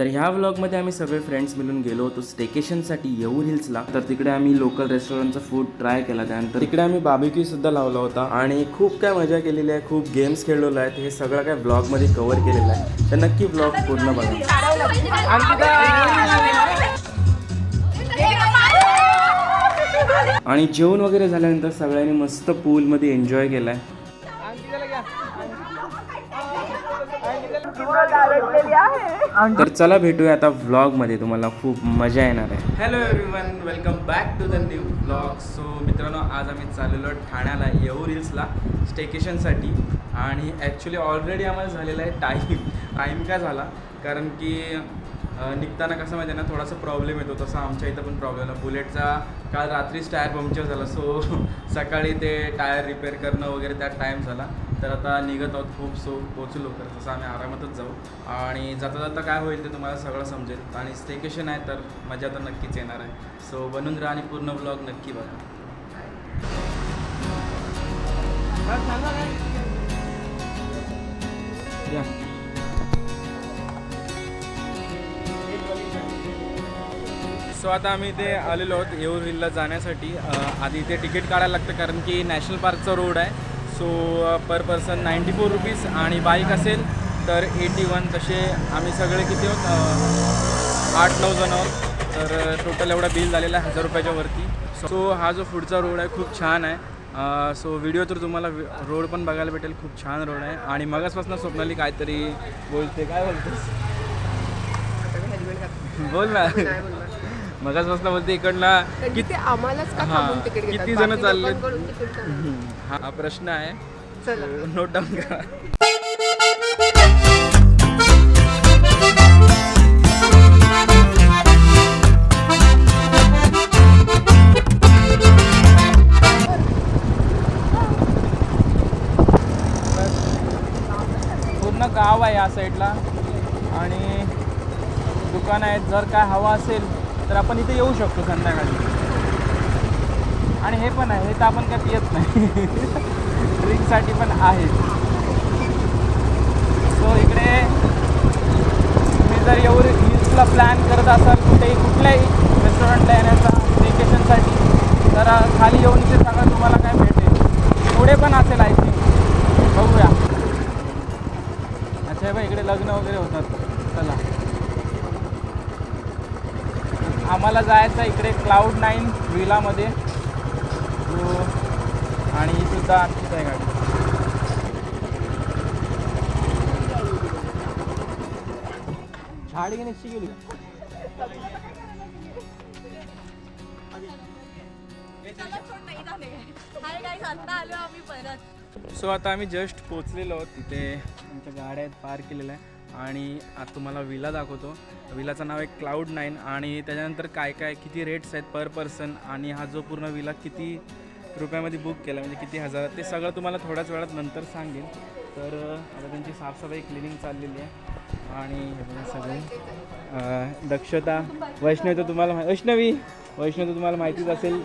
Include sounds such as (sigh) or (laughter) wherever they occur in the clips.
तर ह्या व्लॉगमध्ये आम्ही सगळे फ्रेंड्स मिळून गेलो होतो स्टेकेशनसाठी येऊर हिल्सला. तर तिकडे आम्ही लोकल रेस्टॉरंटचा फूड ट्राय केला. त्यानंतर तिकडे आम्ही बाबिक्यू सुद्धा लावला होता. आणि खूप काय मजा केलेली आहे खूप गेम्स खेळलेलो आहेत हे सगळं काय ब्लॉगमध्ये कव्हर केलेलं आहे. तर नक्की ब्लॉग पूर्ण बघा. आणि जेवण वगैरे झाल्यानंतर सगळ्यांनी मस्त पूलमध्ये एन्जॉय केलाय. तर चला भेटूया आता व्लॉगमध्ये. तुम्हाला खूप मजा येणार आहे. Hello everyone welcome back to the new vlog so मित्रांनो आज आम्ही चाललेलो ठाण्याला येऊ हिल्सला स्टेकेशनसाठी आणि ॲक्च्युली ऑलरेडी आम्हाला झालेला आहे टाईम टाईम काय झाला? कारण की निघताना कसं माहिती आहे ना थोडासा प्रॉब्लेम येतो. तसा आमच्या इथं पण प्रॉब्लेम आहे. बुलेटचा काल रात्रीच टायर पंक्चर झाला. सो सकाळी ते टायर रिपेअर करणं वगैरे त्यात टाईम झाला. तर आता निघत आहोत खूप. सो पोचू लवकर. तसं आम्ही आरामातच जाऊ. आणि जाता जाता काय होईल ते तुम्हाला सगळं समजेल. आणि स्टेकेशन आहे तर मजा तर नक्कीच येणार आहे. सो बनून राहा आणि पूर्ण ब्लॉग नक्की बघा. या. सो आता आम्ही इथे आलेलो आहोत येऊर हिलला जाण्यासाठी. आधी इथे तिकीट काढायला लागतं कारण की नॅशनल पार्कचा रोड आहे. So per person ninety four rupees आणि बाईक असेल तर एटी वन तसे आम्ही सगळे किती आहोत? आठ नऊ जण आहोत. तर टोटल एवढा बिल झालेला आहे हजार रुपयाच्या वरती. सो हा जो पुढचा रोड आहे खूप छान आहे. सो व्हिडिओ तर तुम्हाला रोड पण बघायला भेटेल. खूप छान रोड आहे. आणि मगासपासून स्वप्नाली काहीतरी बोलते. काय बोलतेस? बोल ना. मगासपासून बोलते इकडला. किती आम्हालाच का हा, थांबून तिकीट घेतात? किती जण बाकी चालले? लोकांकडून तिकीट? हा प्रश्न आहे. चला. नोट डाऊन करा. पूर्ण गाव आहे या साईडला आणि दुकान आहेत. जर काय हवा असेल तर आपण इथे येऊ शकतो संध्याकाळी. आणि हे पण आहे हे तर आपण काय पियत नाही. (laughs) ड्रिंकसाठी पण आहे. सो इकडे तुम्ही जर येऊ हिल्सला प्लॅन करत असाल कुठेही कुठल्याही रेस्टॉरंटला येण्याचा वेकेशनसाठी तर खाली येऊन इथे सगळं तुम्हाला काय भेटेल. पुढे पण असेल आय थिंक बघूया. अच्छा हे इकडे लग्न वगैरे होतात. चला. आम्हाला जायचं इकडे क्लाउड नाईन विलामध्ये. हो. आणि ही सुद्धा आमचीच आहे गाडी? झाड घेण्याची गेली सो आता आम्ही जस्ट पोचलेलो आहोत. तिथे आमच्या गाड्या आहेत पार्क केलेल्या आहे आणि आता तुम्हाला विला दाखवतो. विलाचं नाव आहे क्लाउड नाईन आणि त्याच्यानंतर काय काय किती रेट्स आहेत पर पर्सन आणि हा जो पूर्ण विला किती रुपयामध्ये बुक केला म्हणजे किती हजार ते सगळं तुम्हाला थोड्याच वेळात नंतर सांगेन. तर आता त्यांची साफसफाई क्लिनिंग चाललेली आहे. आणि सगळे. दक्षता वैष्णवी तर तुम्हाला मा- वैष्णवी वैष्णवी तर तुम्हाला माहितीच असेल.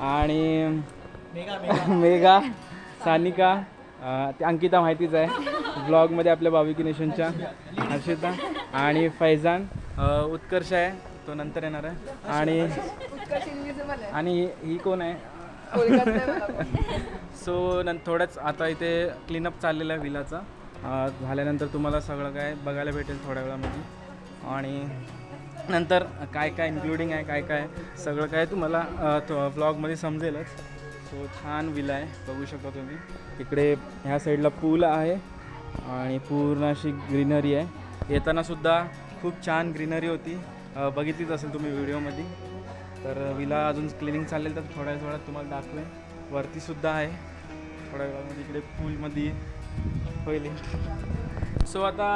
आणि मेघा (laughs) सानिका ते अंकिता माहितीच आहे. ब्लॉगमध्ये आपल्या बाबिकी नेशनच्या हर्षिता आणि फैजान. उत्कर्ष आहे. तो नंतर येणार आहे. आणि. आणि ही कोण आहे. सो (laughs) नं थोड्याच आता इथे क्लीनअप चाललेला आहे विलाचा. झाल्यानंतर तुम्हाला सगळं काय बघायला भेटेल थोड्या वेळामध्ये. आणि नंतर काय काय इन्क्लुडिंग आहे काय काय सगळं काय तुम्हाला व्लॉगमध्ये समजेलच. सो छान विला आहे. बघू शकता तुम्ही. इकडे ह्या साईडला पूल आहे. आणि पूर्ण अशी ग्रीनरी आहे. येताना सुद्धा खूप छान ग्रीनरी होती. बघितलीच असेल तुम्ही व्हिडिओमध्ये. तर विला अजून क्लिनिंग चाललेलं तर थोड्या वेळात तुम्हाला दाखवेन. वरती सुद्धा आहे. थोड्या वेळामध्ये इकडे पूलमध्ये पहिले सो आता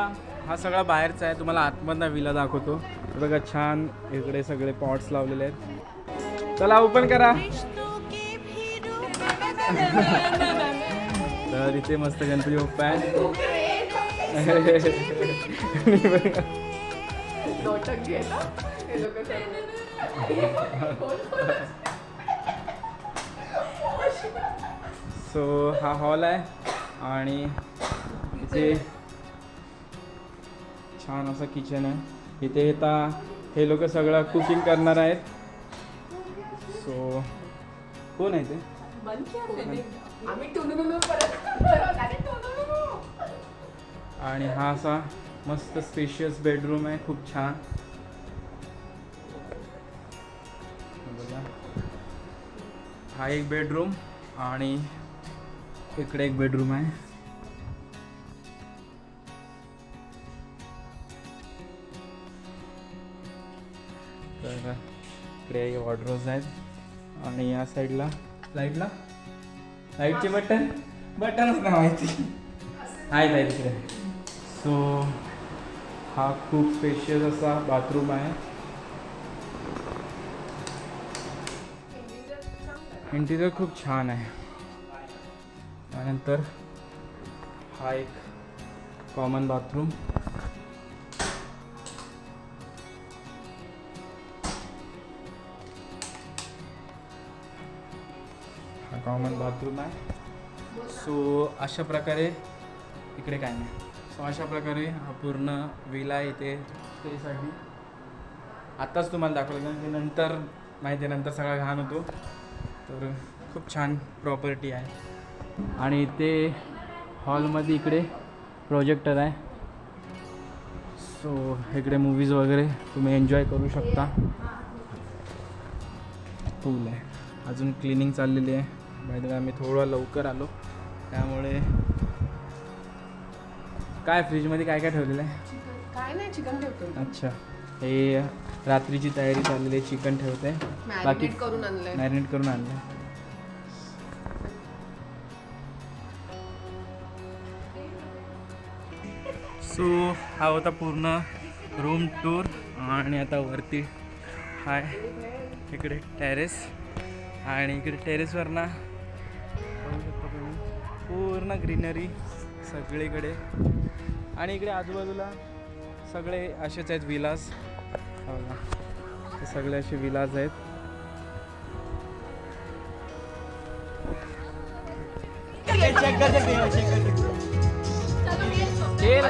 हा सगळा बाहेरचा आहे. तुम्हाला आतमधला विला दाखवतो. बघा छान इकडे सगळे पॉट्स लावलेले आहेत. चला ओपन करा. तर इथे मस्त गणपती बाप्पा आहे (laughs) (laughs) ना. हे लोकं. सो हा हॉल आहे आणि इथे छान असं किचन आहे इथे आता हे लोक सगळं कुकिंग करणार आहेत सो कोण आहे ते. आणि हा असा मस्त स्पेशियस बेडरूम आहे खूप छान. बघा. हा एक बेडरूम आणि इकडे एक बेडरूम आहे. तर इकडे वॉर्डरोज आहेत आणि या साईडला लाईटला लाईटचे बटन बटनच नाही माहिती. आहेत आहेत इकडे. सो हा खूप स्पेशियस असा बाथरूम आहे. इंटिरियर खूप छान आहे. त्यानंतर हा एक कॉमन बाथरूम हा कॉमन बाथरूम आहे. सो अशा प्रकारे इकडे काय नाही. सो अशा प्रकारे हा पूर्ण विला आहे स्टेसाठी आत्ताच तुम्हाला दाखवलं कारण की नंतर माहिती आहे नंतर सगळा घाण होतो. तर खूप छान प्रॉपर्टी आहे. आणि ते हॉलमध्ये इकडे प्रोजेक्टर आहे. सो इकडे मूवीज वगैरे तुम्ही एन्जॉय करू शकता. पूल आहे. अजून क्लिनिंग चाललेली आहे. माहिती आम्ही थोडं लवकर आलो. त्यामुळे काय फ्रीजमध्ये काय काय ठेवलेलं आहे? काय नाही चिकन ठेवतो. अच्छा. हे रात्रीची तयारी चाललेली आहे चिकन ठेवते. बाकी मॅरिनेट करून आणलंय. मॅरिनेट करून आणलं सो हा होता पूर्ण रूम टूर आणि आता वरती हाय इकडे टेरेस आणि इकडे टेरेसवर ना बघू शकता तुम्ही पूर्ण ग्रीनरी सगळीकडे. आणि इकडे आजूबाजूला सगळे असेच आहेत विलास. सगळे असे विलास आहेत.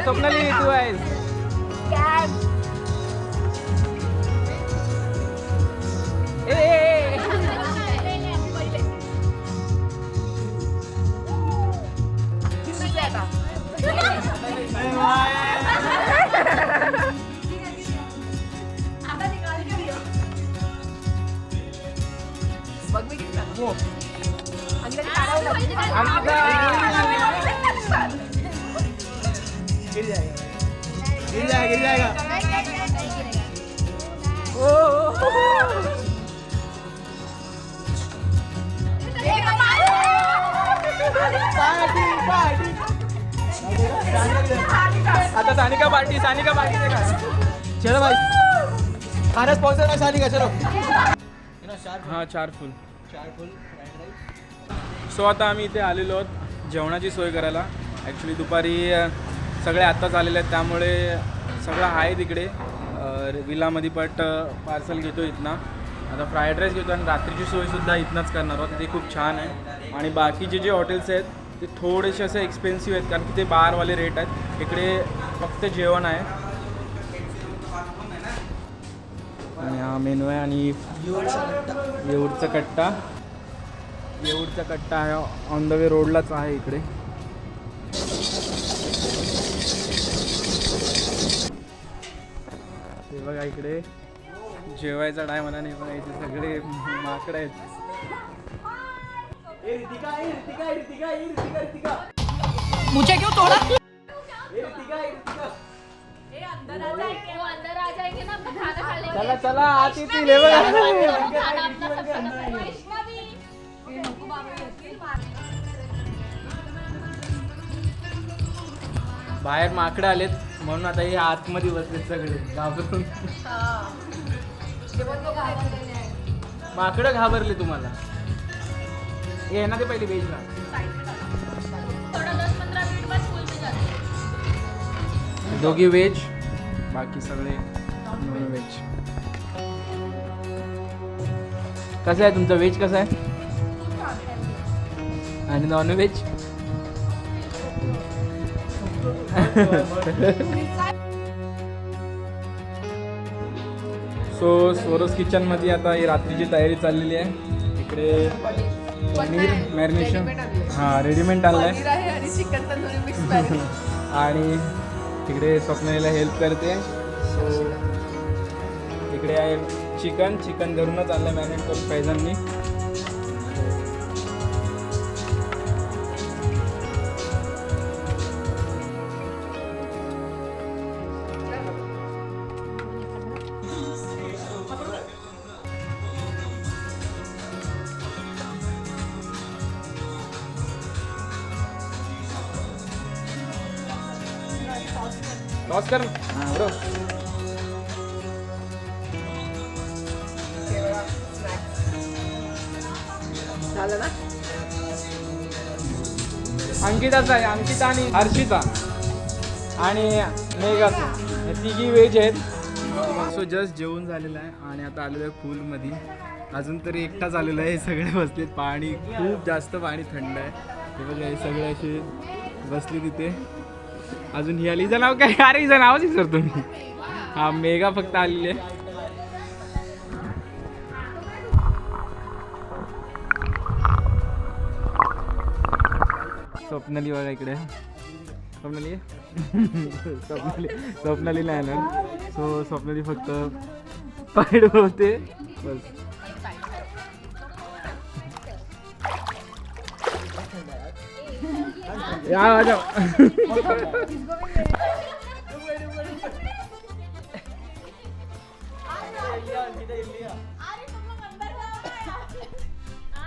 स्वप्नाली तू आहेस. आता सानिका पार्टी सानिका पार्टी का चलो भाई. खाना स्पॉन्सर का शादी का चलो. हां चार फुल चार फुल सो आता आम्ही इथे आलेलो आहोत जेवणाची सोय करायला. ॲक्च्युली दुपारी सगळे आत्ताच आलेले आहेत त्यामुळे सगळं आहे तिकडे विलामध्ये बट पार्सल घेतो इथनं. आता फ्राईड राईस घेतो आणि रात्रीची सोयसुद्धा इथनंच करणार आहोत. ते खूप छान आहे. आणि बाकीचे जे हॉटेल्स आहेत ते थोडेसे असे एक्सपेन्सिव्ह आहेत कारण की ते बारवाले रेट आहेत. इकडे फक्त जेवण आहे. आणि हा मेनू आहे आणि येऊरचा कट्टा. येऊरचा कट्टा आहे. ऑन द वे रोडलाच आहे इकडे. हे बघा इकडे. जेवायचा टाइम आला नाही बघा इथे सगळे माकड आहेत. ए, अंदर आ चला चला आत येतील हे. बाहेर माकडं आलेत म्हणून आता हे आतमध्ये बसलेत सगळे. घाबरून. माकडं घाबरले तुम्हाला. ये ना ते पहिले बेजला दोघी व्हेज बाकी सगळे व्हेज कसं आहे तुमचं व्हेज कसं आहे? आणि नॉन व्हेज सो स्वरोज किचनमध्ये आता ही रात्रीची तयारी चाललेली आहे. इकडे पनीर मॅरिनेशन. हां रेडीमेड आणलं आहे. आणि (laughs) तिकडे स्वप्नालीला हेल्प करते. सो इकडे आहे चिकन. चिकन घरूनच आणलं मॅरिनेट करून फैजांनी बरोबर झालं ना? अंकिताचा आहे अंकिता आणि हर्षिता. आणि मेघाचा. हे तिघी वेज आहेत. सो जस्ट जेवण झालेलं आहे आणि आता आलेलो आहे पूलमध्ये अजून तरी एकटाच आलेलो आहे हे सगळे बसलेत. पाणी खूप जास्त पाणी थंड आहे. हे बघा हे सगळे असे बसले तिथे. अजून ही आली. हिचं नाव काय? अरे हिचं नावच विसर तुम्ही. हा मेघा फक्त आलेली आहे. स्वप्नाली बघा इकडे. स्वप्नाली? आहे? स्वप्नाली. स्वप्नाली नाही ना? सो स्वप्नाली फक्त पाय होते. बस. या आ जाओ.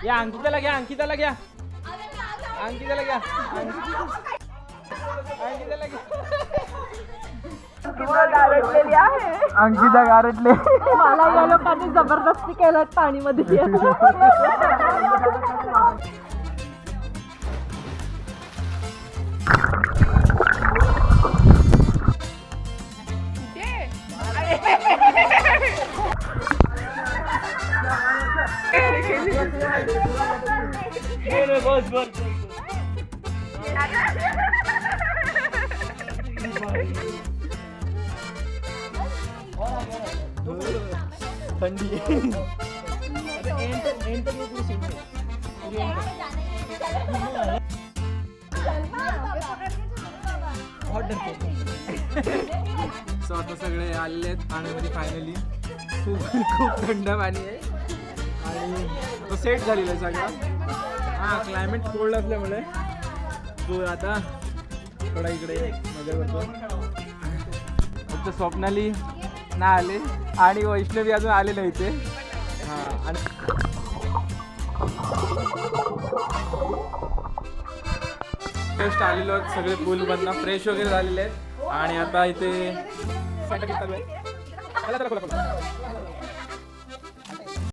या अंकिताला घ्या अंकिताला घ्या अंकिताला घ्या अंकिताला घ्या अंकिता गारटले मला या लोकांनी जबरदस्ती केलं पाणीमध्ये थंडी सो आता सगळे आलेले आहेत पाण्यामध्ये फायनली खूप खूप थंड पाणी आहे. आणि तो सेट झालेलं आहे सगळं. हां क्लायमेट कोल्ड असल्यामुळे. तो आता थोडा इकडे मजा करतो. फक्त स्वप्नाली नाही आले. आणि वैष्णवी अजून आले नाही इथे. हां आणि जस्ट आलेलो आहेत सगळे पूलमधनं फ्रेश वगैरे झालेले आहेत. आणि आता इथे